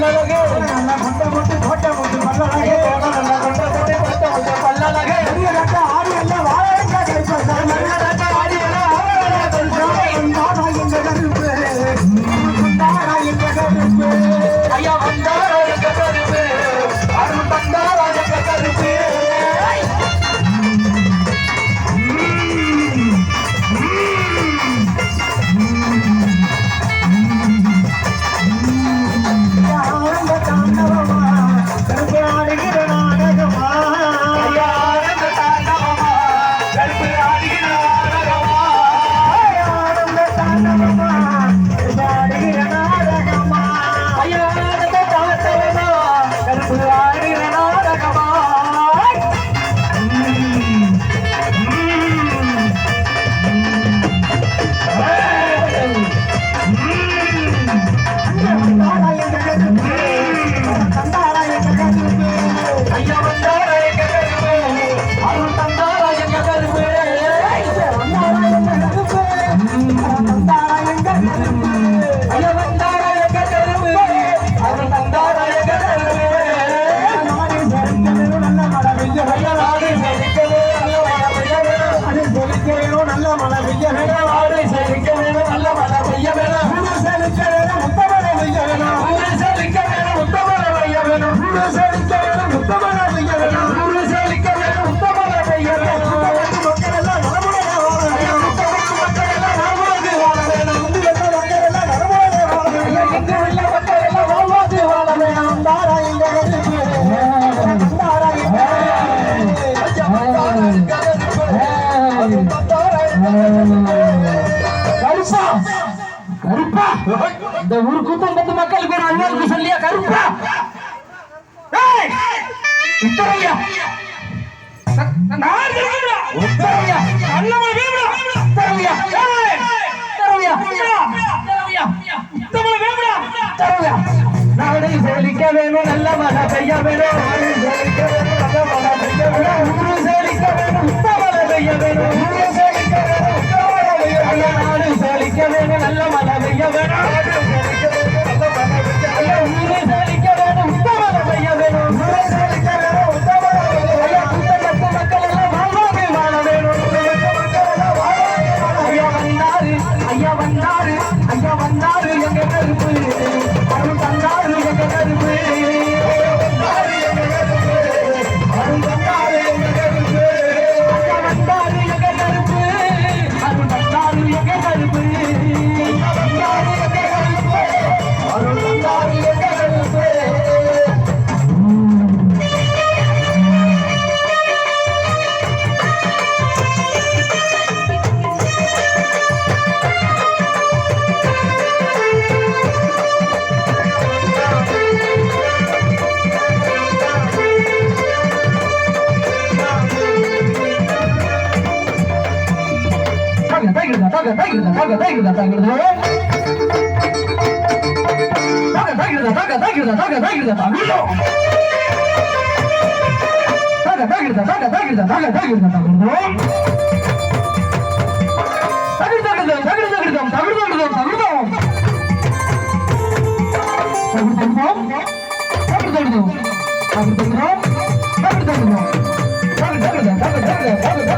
¡Vamos a la! கருப்பா. கருப்பா இந்த ஊர் கூத்தம் பத்து மக்களுக்கு ஒரு அண்ணனுக்கு சொல்லியா கருப்பா உத்தரையா உத்தரையா வேணும் நல்ல மழை பெய்ய வேணும் தக தகிருத தக தகிருத தக தகிருத தகிருத தக தகிருத தக தகிருத தக தகிருத தகிருத தக தகிருத தக தகிருத தக தகிருத தகிருத தகிருதகிருதம் தகிருதகிருதம் தகிருதகிருதம் தகிருதம் தகிருதம் தகிருதகிருதம் தகிருதகிருதம் தகிருதகிருதம் தகிருதகிருதம் தகிருதகிருதம் தகிருதகிருதம்